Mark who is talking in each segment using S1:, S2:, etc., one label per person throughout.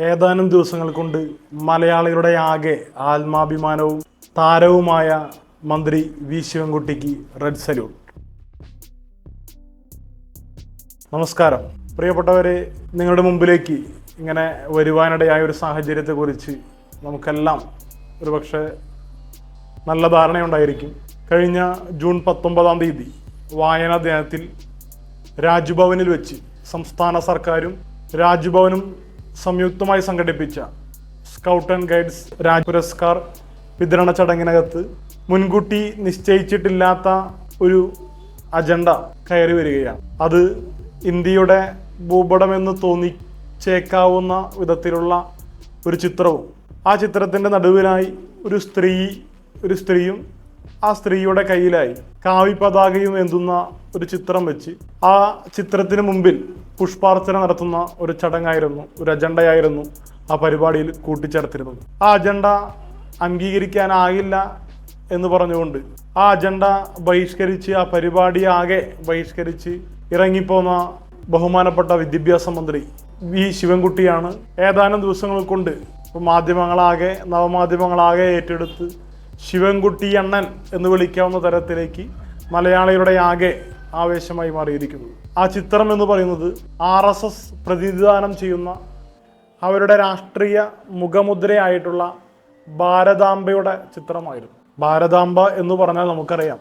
S1: ഏതാനും ദിവസങ്ങൾ കൊണ്ട് മലയാളികളുടെ ആകെ ആത്മാഭിമാനവും താരവുമായ മന്ത്രി വി ശിവൻകുട്ടിക്ക് റെഡ് സല്യൂട്ട്. നമസ്കാരം. പ്രിയപ്പെട്ടവരെ നിങ്ങളുടെ മുമ്പിലേക്ക് ഇങ്ങനെ വരുവാനിടയായ ഒരു സാഹചര്യത്തെക്കുറിച്ച് നമുക്കെല്ലാം ഒരുപക്ഷെ നല്ല ധാരണയുണ്ടായിരിക്കും. കഴിഞ്ഞ ജൂൺ പത്തൊമ്പതാം തീയതി വായനാ ദിനത്തിൽ രാജ്ഭവനിൽ വെച്ച് സംസ്ഥാന സർക്കാരും രാജ്ഭവനും സംയുക്തമായി സംഘടിപ്പിച്ച scout and guides Raj Puraskar വിതരണ ചടങ്ങിനകത്ത് മുൻകൂട്ടി നിശ്ചയിച്ചിട്ടില്ലാത്ത ഒരു അജണ്ട കയറി വരികയാണ്. അത് ഇന്ത്യയുടെ ഭൂപടമെന്ന് തോന്നിച്ചേക്കാവുന്ന വിധത്തിലുള്ള ഒരു ചിത്രവും. ആ ചിത്രത്തിന്റെ നടുവിലായി ഒരു സ്ത്രീ ഒരു സ്ത്രീയും ആ സ്ത്രീയുടെ കയ്യിലായി കാവി പതാകയും എന്തുന്ന ഒരു ചിത്രം വെച്ച് ആ ചിത്രത്തിന് മുമ്പിൽ പുഷ്പാർച്ചന നടത്തുന്ന ഒരു ചടങ്ങായിരുന്നു ഒരു അജണ്ടയായിരുന്നു ആ പരിപാടിയിൽ കൂട്ടിച്ചേർത്തിരുന്നത്. ആ അജണ്ട അംഗീകരിക്കാനാകില്ല എന്ന് പറഞ്ഞുകൊണ്ട് ആ അജണ്ട ബഹിഷ്കരിച്ച് ആ പരിപാടി ആകെ ബഹിഷ്കരിച്ച് ഇറങ്ങിപ്പോന്ന ബഹുമാനപ്പെട്ട വിദ്യാഭ്യാസ മന്ത്രി വി. ശിവൻകുട്ടിയാണ് ഏതാനും ദിവസങ്ങൾ കൊണ്ട് മാധ്യമങ്ങളാകെ നവമാധ്യമങ്ങളാകെ ഏറ്റെടുത്ത് ശിവൻകുട്ടി അണ്ണൻ എന്ന് വിളിക്കാവുന്ന തരത്തിലേക്ക് മലയാളികളുടെ ആകെ ആവേശമായി മാറിയിരിക്കുന്നത് ആ ചിത്രം എന്ന് പറയുന്നത് ആർ എസ് എസ് പ്രതിനിധാനം ചെയ്യുന്ന അവരുടെ രാഷ്ട്രീയ മുഖമുദ്രയായിട്ടുള്ള ഭാരതാംബയുടെ ചിത്രമായിരുന്നു. ഭാരതാംബ എന്ന് പറഞ്ഞാൽ നമുക്കറിയാം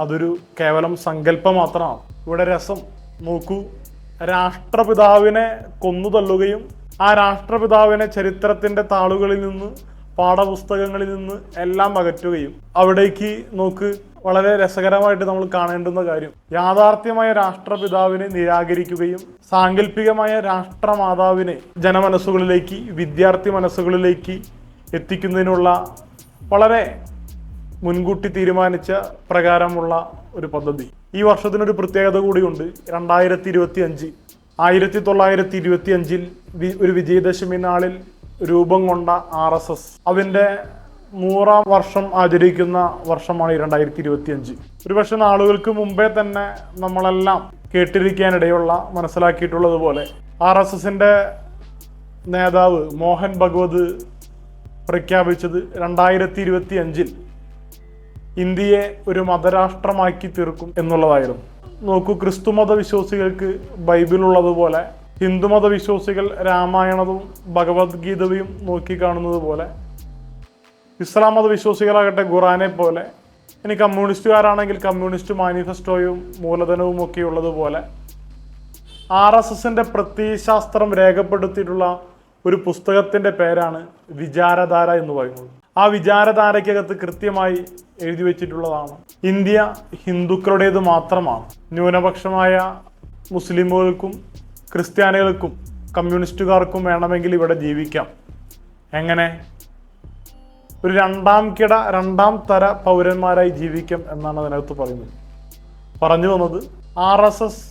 S1: അതൊരു കേവലം സങ്കല്പം മാത്രമാണ്. ഇവിടെ രസം നോക്കൂ രാഷ്ട്രപിതാവിനെ കൊന്നു തള്ളുകയും ആ രാഷ്ട്രപിതാവിനെ ചരിത്രത്തിന്റെ താളുകളിൽ നിന്ന് പാഠപുസ്തകങ്ങളിൽ നിന്ന് എല്ലാം അകറ്റുകയും അവിടേക്ക് നോക്ക് വളരെ രസകരമായിട്ട് നമ്മൾ കാണേണ്ടുന്ന കാര്യം. യാഥാർത്ഥ്യമായ രാഷ്ട്രപിതാവിനെ നിരാകരിക്കുകയും സാങ്കല്പികമായ രാഷ്ട്രമാതാവിനെ ജനമനസ്സുകളിലേക്ക് വിദ്യാർത്ഥി മനസ്സുകളിലേക്ക് എത്തിക്കുന്നതിനുള്ള വളരെ മുൻകൂട്ടി തീരുമാനിച്ച പ്രകാരമുള്ള ഒരു പദ്ധതി. ഈ വർഷത്തിനൊരു പ്രത്യേകത കൂടിയുണ്ട്. രണ്ടായിരത്തി ഇരുപത്തി അഞ്ച് ആയിരത്തി തൊള്ളായിരത്തി ഇരുപത്തി അഞ്ചിൽ ഒരു വിജയദശമി നാളിൽ രൂപം കൊണ്ട ആർ എസ് എസ്. അതിന്റെ നൂറാം വർഷം ആചരിക്കുന്ന വർഷമാണ് ഈ രണ്ടായിരത്തി ഇരുപത്തി അഞ്ച് ഒരുപക്ഷെ നാളുകൾക്ക് മുമ്പേ തന്നെ നമ്മളെല്ലാം കേട്ടിരിക്കാനിടയുള്ള മനസ്സിലാക്കിയിട്ടുള്ളതുപോലെ ആർ എസ് എസിന്റെ നേതാവ് മോഹൻ ഭഗവത് പ്രഖ്യാപിച്ചത് രണ്ടായിരത്തി ഇരുപത്തി അഞ്ചിൽ ഇന്ത്യയെ ഒരു മതരാഷ്ട്രമാക്കി തീർക്കും എന്നുള്ളതായിരുന്നു. നോക്കൂ ക്രിസ്തുമത വിശ്വാസികൾക്ക് ബൈബിൾ ഉള്ളതുപോലെ ഹിന്ദുമത വിശ്വാസികൾ രാമായണവും ഭഗവത്ഗീതയും നോക്കിക്കാണുന്നത് പോലെ ഇസ്ലാം മത വിശ്വാസികളാകട്ടെ ഖുറാനെ പോലെ ഇനി കമ്മ്യൂണിസ്റ്റുകാരാണെങ്കിൽ കമ്മ്യൂണിസ്റ്റ് മാനിഫെസ്റ്റോയും മൂലധനവും ഒക്കെ ഉള്ളതുപോലെ ആർ എസ് എസിന്റെ പ്രത്യയശാസ്ത്രം രേഖപ്പെടുത്തിയിട്ടുള്ള ഒരു പുസ്തകത്തിന്റെ പേരാണ് വിചാരധാര എന്ന് പറയുന്നത്. ആ വിചാരധാരയ്ക്കകത്ത് കൃത്യമായി എഴുതി വെച്ചിട്ടുള്ളതാണ്. ഇന്ത്യ ഹിന്ദുക്കളുടേത് മാത്രമാണ്. ന്യൂനപക്ഷമായ മുസ്ലിമുകൾക്കും ക്രിസ്ത്യാനികൾക്കും കമ്മ്യൂണിസ്റ്റുകാർക്കും വേണമെങ്കിൽ ഇവിടെ ജീവിക്കാം. എങ്ങനെ? ഒരു രണ്ടാം കിട രണ്ടാം തര പൗരന്മാരായി ജീവിക്കാം എന്നാണ് അതിനകത്ത് പറയുന്നത്. പറഞ്ഞു വന്നത് ആർ എസ് എസ്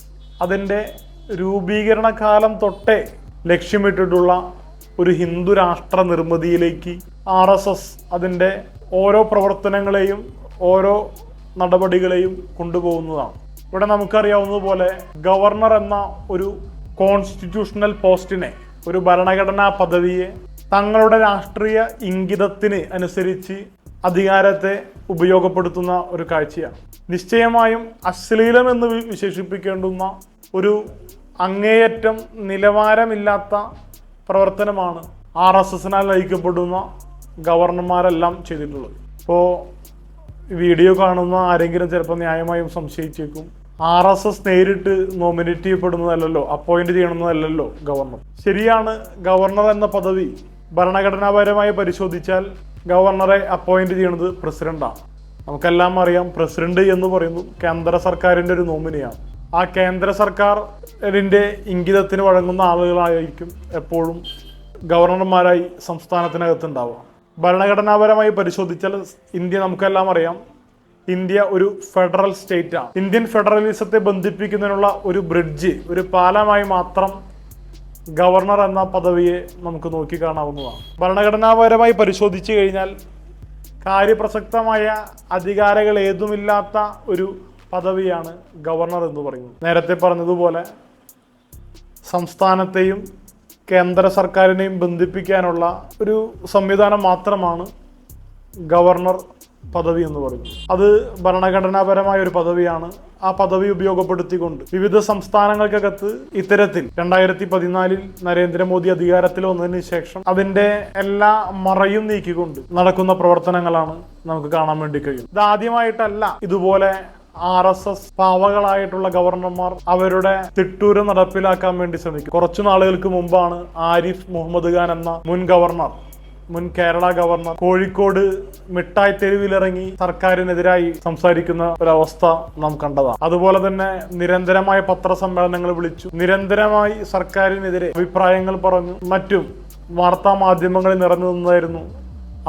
S1: അതിന്റെ രൂപീകരണ കാലം തൊട്ടേ ലക്ഷ്യമിട്ടിട്ടുള്ള ഒരു ഹിന്ദു രാഷ്ട്ര നിർമ്മിതിയിലേക്ക് ആർ എസ് എസ് അതിന്റെ ഓരോ പ്രവർത്തനങ്ങളെയും ഓരോ നടപടികളെയും കൊണ്ടുപോകുന്നതാണ്. ഇവിടെ നമുക്കറിയാവുന്നതുപോലെ ഗവർണർ എന്ന ഒരു കോൺസ്റ്റിറ്റ്യൂഷണൽ പോസ്റ്റിനെ ഒരു ഭരണഘടനാ പദവിയെ തങ്ങളുടെ രാഷ്ട്രീയ ഇംഗിതത്തിന് അനുസരിച്ച് അധികാരത്തെ ഉപയോഗപ്പെടുത്തുന്ന ഒരു കാഴ്ചയാണ്. നിശ്ചയമായും അശ്ലീലം എന്ന് വിശേഷിപ്പിക്കേണ്ടുന്ന ഒരു അങ്ങേയറ്റം നിലവാരമില്ലാത്ത പ്രവർത്തനമാണ് ആർ എസ് എസിനാൽ നയിക്കപ്പെടുന്ന ഗവർണർമാരെല്ലാം ചെയ്തിട്ടുള്ളത്. ഇപ്പോൾ വീഡിയോ കാണുന്ന ആരെങ്കിലും ചിലപ്പോൾ ന്യായമായും സംശയിച്ചേക്കും. ആർ എസ് എസ് നേരിട്ട് നോമിനേറ്റ് ചെയ്യപ്പെടുന്നതല്ലല്ലോ അപ്പോയിന്റ് ചെയ്യണമെന്നതല്ലല്ലോ ഗവർണർ ശരിയാണ് ഗവർണർ എന്ന പദവി ഭരണഘടനാപരമായി പരിശോധിച്ചാൽ ഗവർണറെ അപ്പോയിന്റ് ചെയ്യുന്നത് പ്രസിഡന്റാണ് നമുക്കെല്ലാം അറിയാം പ്രസിഡന്റ് എന്ന് പറയുന്നത് കേന്ദ്ര സർക്കാരിന്റെ ഒരു നോമിനിയാണ് ആ കേന്ദ്ര സർക്കാരിന്റെ ഇംഗിതത്തിന് വഴങ്ങുന്ന ആളുകളായിരിക്കും എപ്പോഴും ഗവർണർമാരായി സംസ്ഥാനത്തിനകത്തുണ്ടാവുക ഭരണഘടനാപരമായി പരിശോധിച്ചാൽ ഇന്ത്യ നമുക്കെല്ലാം അറിയാം ഇന്ത്യ ഒരു ഫെഡറൽ സ്റ്റേറ്റ്. ആണ് ഇന്ത്യൻ ഫെഡറലിസത്തെ ബന്ധിപ്പിക്കുന്നതിനുള്ള ഒരു ബ്രിഡ്ജ് ഒരു പാലമായി മാത്രം ഗവർണർ എന്ന പദവിയെ നമുക്ക് നോക്കിക്കാണാവുന്നതാണ് ഭരണഘടനാപരമായി പരിശോധിച്ചു കഴിഞ്ഞാൽ കാര്യപ്രസക്തമായ അധികാരങ്ങൾ ഏതുമില്ലാത്ത ഒരു പദവിയാണ് ഗവർണർ എന്ന് പറയുന്നത്. നേരത്തെ പറഞ്ഞതുപോലെ സംസ്ഥാനത്തെയും കേന്ദ്ര സർക്കാരിനെയും ബന്ധിപ്പിക്കാനുള്ള ഒരു സംവിധാനം മാത്രമാണ് ഗവർണർ പദവി എന്ന് പറയുന്നത് അത് ഭരണഘടനാപരമായ ഒരു പദവിയാണ്. ആ പദവി ഉപയോഗപ്പെടുത്തിക്കൊണ്ട് വിവിധ സംസ്ഥാനങ്ങൾക്കകത്ത് ഇത്തരത്തിൽ രണ്ടായിരത്തി പതിനാലിൽ നരേന്ദ്രമോദി അധികാരത്തിൽ വന്നതിന് ശേഷം അതിന്റെ എല്ലാ മറയും നീക്കിക്കൊണ്ട് നടക്കുന്ന പ്രവർത്തനങ്ങളാണ് നമുക്ക് കാണാൻ വേണ്ടി കഴിയും ഇത് ആദ്യമായിട്ടല്ല ഇതുപോലെ ആർ എസ് എസ് പാവകളായിട്ടുള്ള ഗവർണർമാർ അവരുടെ തിട്ടൂരം നടപ്പിലാക്കാൻ വേണ്ടി ശ്രമിക്കും. കുറച്ചു നാളുകൾക്ക് മുമ്പാണ് ആരിഫ് മുഹമ്മദ് ഖാൻ എന്ന മുൻ ഗവർണർ മുൻ കേരള ഗവർണർ കോഴിക്കോട് മിഠായി തെരുവിലിറങ്ങി സർക്കാരിനെതിരായി സംസാരിക്കുന്ന ഒരവസ്ഥ നാം കണ്ടതാണ്. അതുപോലെ തന്നെ നിരന്തരമായ പത്രസമ്മേളനങ്ങൾ വിളിച്ചു. നിരന്തരമായി സർക്കാരിനെതിരെ അഭിപ്രായങ്ങൾ പറഞ്ഞു. മറ്റും വാർത്താ മാധ്യമങ്ങളിൽ നിറഞ്ഞു നിന്നായിരുന്നു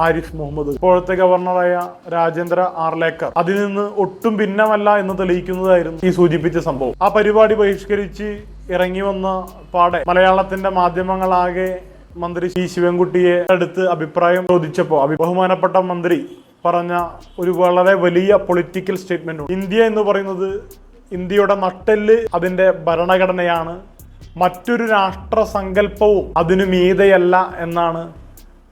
S1: ആരിഫ് മുഹമ്മദ്. ഇപ്പോഴത്തെ ഗവർണറായ രാജേന്ദ്ര ആർലേക്കർ. അതിൽ നിന്ന് ഒട്ടും ഭിന്നമല്ല എന്ന് തെളിയിക്കുന്നതായിരുന്നു ഈ സൂചിപ്പിച്ച സംഭവം. ആ പരിപാടി ബഹിഷ്കരിച്ച് ഇറങ്ങി വന്ന പാടെ മലയാളത്തിന്റെ മാധ്യമങ്ങളാകെ മന്ത്രി സി ശിവൻകുട്ടിയെ അടുത്ത് അഭിപ്രായം ചോദിച്ചപ്പോൾ ബഹുമാനപ്പെട്ട മന്ത്രി പറഞ്ഞ ഒരു വളരെ വലിയ പൊളിറ്റിക്കൽ സ്റ്റേറ്റ്മെന്റ് ഇന്ത്യ എന്ന് പറയുന്നത് ഇന്ത്യയുടെ നട്ടെല്ല് അതിന്റെ ഭരണഘടനയാണ്. മറ്റൊരു രാഷ്ട്ര സങ്കല്പവും അതിനു മീതയല്ല എന്നാണ്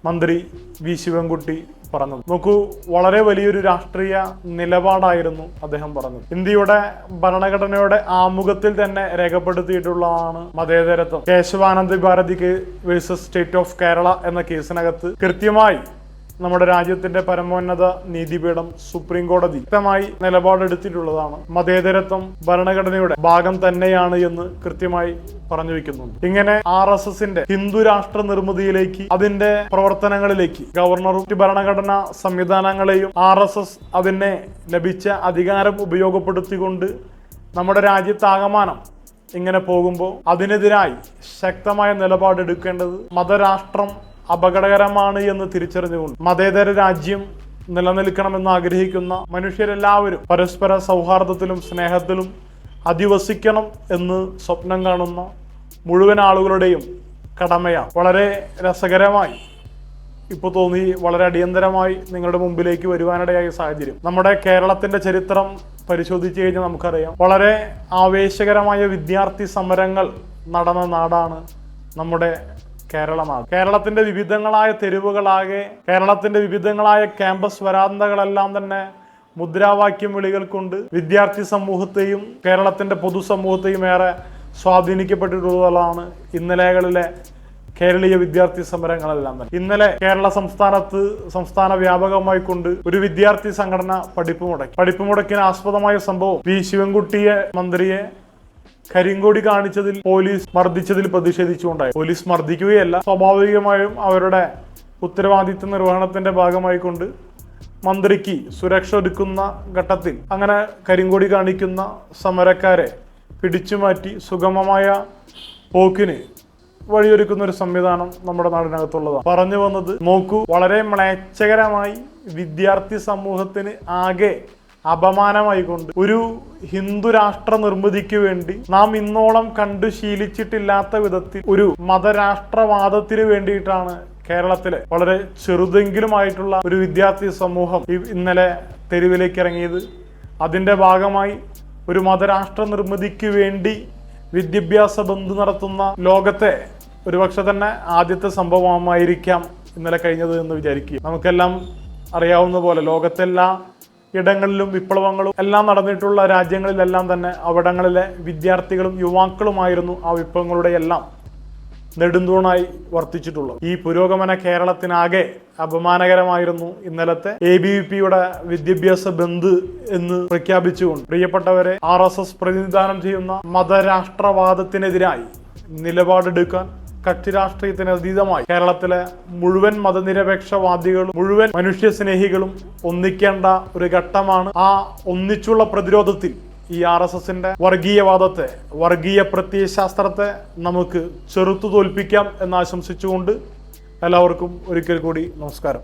S1: മന്ത്രി വി ശിവൻകുട്ടി പറഞ്ഞത് നോക്കൂ വളരെ വലിയൊരു രാഷ്ട്രീയ നിലപാടായിരുന്നു അദ്ദേഹം പറഞ്ഞത്. ഇന്ത്യയുടെ ഭരണഘടനയുടെ ആമുഖത്തിൽ തന്നെ രേഖപ്പെടുത്തിയിട്ടുള്ളതാണ് മതേതരത്വം. കേശവാനന്ദ ഭാരതിക്ക് വേഴ്സസ് സ്റ്റേറ്റ് ഓഫ് കേരള എന്ന കേസിനകത്ത് കൃത്യമായി നമ്മുടെ രാജ്യത്തിന്റെ പരമോന്നത നീതിപീഠം സുപ്രീം കോടതി വ്യക്തമായി നിലപാടെടുത്തിട്ടുള്ളതാണ്. മതേതരത്വം ഭരണഘടനയുടെ ഭാഗം തന്നെയാണ് എന്ന് കൃത്യമായി പറഞ്ഞു വെക്കുന്നുണ്ട് ഇങ്ങനെ ആർ എസ് എസിന്റെ ഹിന്ദു രാഷ്ട്ര നിർമ്മിതിയിലേക്ക് അതിന്റെ പ്രവർത്തനങ്ങളിലേക്ക് ഗവർണറും ഭരണഘടനാ സംവിധാനങ്ങളെയും ആർ എസ് എസ് അതിനെ ലഭിച്ച അധികാരം ഉപയോഗപ്പെടുത്തിക്കൊണ്ട് നമ്മുടെ രാജ്യത്താകമാനം ഇങ്ങനെ പോകുമ്പോൾ അതിനെതിരായി ശക്തമായ നിലപാടെടുക്കേണ്ടത് മതരാഷ്ട്രം അപകടകരമാണ് എന്ന് തിരിച്ചറിഞ്ഞുകൊണ്ട് മതേതര രാജ്യം നിലനിൽക്കണമെന്ന് ആഗ്രഹിക്കുന്ന മനുഷ്യരെല്ലാവരും പരസ്പര സൗഹാർദ്ദത്തിലും സ്നേഹത്തിലും അധിവസിക്കണം എന്ന് സ്വപ്നം കാണുന്ന മുഴുവൻ ആളുകളുടെയും കടമയാണ്. വളരെ രസകരമായി ഇപ്പോൾ തോന്നി വളരെ അടിയന്തരമായി നിങ്ങളുടെ മുമ്പിലേക്ക് വരുവാനിടയായ സാഹചര്യം. നമ്മുടെ കേരളത്തിന്റെ ചരിത്രം പരിശോധിച്ചു കഴിഞ്ഞാൽ നമുക്കറിയാം. വളരെ ആവേശകരമായ വിദ്യാർത്ഥി സമരങ്ങൾ നടന്ന നാടാണ് നമ്മുടെ കേരള നാട് കേരളത്തിന്റെ വിവിധങ്ങളായ തെരുവുകളാകെ കേരളത്തിന്റെ വിവിധങ്ങളായ ക്യാമ്പസ് വരാന്തകളെല്ലാം തന്നെ മുദ്രാവാക്യം വിളികൾ കൊണ്ട് വിദ്യാർത്ഥി സമൂഹത്തെയും കേരളത്തിന്റെ പൊതുസമൂഹത്തെയും ഏറെ സ്വാധീനിക്കപ്പെട്ടിട്ടുള്ളതാണ് ഇന്നലെകളിലെ കേരളീയ വിദ്യാർത്ഥി സമരങ്ങളെല്ലാം തന്നെ. ഇന്നലെ കേരള സംസ്ഥാനത്ത് സംസ്ഥാന വ്യാപകമായി കൊണ്ട് ഒരു വിദ്യാർത്ഥി സംഘടന പഠിപ്പ് മുടക്കി. പഠിപ്പ് മുടക്കിന് ആസ്പദമായ സംഭവം വി. ശിവൻകുട്ടിയെ മന്ത്രിയെ കരിങ്കോടി കാണിച്ചതിൽ പോലീസ് മർദ്ദിച്ചതിൽ പ്രതിഷേധിച്ചുകൊണ്ടായി. പോലീസ് മർദ്ദിക്കുകയല്ല സ്വാഭാവികമായും അവരുടെ ഉത്തരവാദിത്വ നിർവഹണത്തിന്റെ ഭാഗമായി കൊണ്ട് മന്ത്രിക്ക് സുരക്ഷ ഒരുക്കുന്ന ഘട്ടത്തിൽ അങ്ങനെ കരിങ്കോടി കാണിക്കുന്ന സമരക്കാരെ പിടിച്ചുമാറ്റി സുഗമമായ പോക്കിന് വഴിയൊരുക്കുന്ന ഒരു സംവിധാനം നമ്മുടെ നാടിനകത്തുള്ളതാണ്. പറഞ്ഞു വന്നത് നോക്കൂ വളരെ മ്ലേച്ഛകരമായി വിദ്യാർത്ഥി സമൂഹത്തിന് ആകെ അപമാനമായി കൊണ്ട് ഒരു ഹിന്ദു രാഷ്ട്ര നിർമ്മിതിക്ക് വേണ്ടി നാം ഇന്നോളം കണ്ടു ശീലിച്ചിട്ടില്ലാത്ത വിധത്തിൽ ഒരു മതരാഷ്ട്രവാദത്തിന് വേണ്ടിയിട്ടാണ് കേരളത്തിലെ വളരെ ചെറുതെങ്കിലുമായിട്ടുള്ള ഒരു വിദ്യാർത്ഥി സമൂഹം ഇന്നലെ തെരുവിലേക്ക് ഇറങ്ങിയത്. അതിന്റെ ഭാഗമായി ഒരു മതരാഷ്ട്ര നിർമ്മിതിക്ക് വേണ്ടി വിദ്യാഭ്യാസ ബന്ധു നടത്തുന്ന ലോകത്തെ ഒരുപക്ഷെ തന്നെ ആദ്യത്തെ സംഭവമായിരിക്കാം ഇന്നലെ കഴിഞ്ഞത് എന്ന് വിചാരിക്കുക. നമുക്കെല്ലാം അറിയാവുന്ന പോലെ ലോകത്തെല്ലാ ഇടങ്ങളിലും വിപ്ലവങ്ങളും എല്ലാം നടന്നിട്ടുള്ള രാജ്യങ്ങളിലെല്ലാം തന്നെ അവിടങ്ങളിലെ വിദ്യാർത്ഥികളും യുവാക്കളുമായിരുന്നു ആ വിപ്ലവങ്ങളുടെ എല്ലാം നെടുന്തൂണായി വർത്തിച്ചിട്ടുള്ളത്. ഈ പുരോഗമന കേരളത്തിനാകെ അപമാനകരമായിരുന്നു ഇന്നലത്തെ എ ബി വി പിയുടെ വിദ്യാഭ്യാസ ബന്ദ് എന്ന് പ്രഖ്യാപിച്ചുകൊണ്ട് പ്രിയപ്പെട്ടവരെ ആർ എസ് എസ് പ്രതിനിധാനം ചെയ്യുന്ന മതരാഷ്ട്രവാദത്തിനെതിരായി നിലപാടെടുക്കാൻ കക്ഷി രാഷ്ട്രീയത്തിന് അതീതമായി. കേരളത്തിലെ മുഴുവൻ മതനിരപേക്ഷവാദികളും മുഴുവൻ മനുഷ്യസ്നേഹികളും ഒന്നിക്കേണ്ട ഒരു ഘട്ടമാണ് ആ ഒന്നിച്ചുള്ള പ്രതിരോധത്തിൽ ഈ ആർ എസ് എസിന്റെ വർഗീയവാദത്തെ വർഗീയ പ്രത്യയശാസ്ത്രത്തെ നമുക്ക് ചെറുത്തു തോൽപ്പിക്കാം എന്ന് ആശംസിച്ചുകൊണ്ട് എല്ലാവർക്കും ഒരിക്കൽ കൂടി നമസ്കാരം.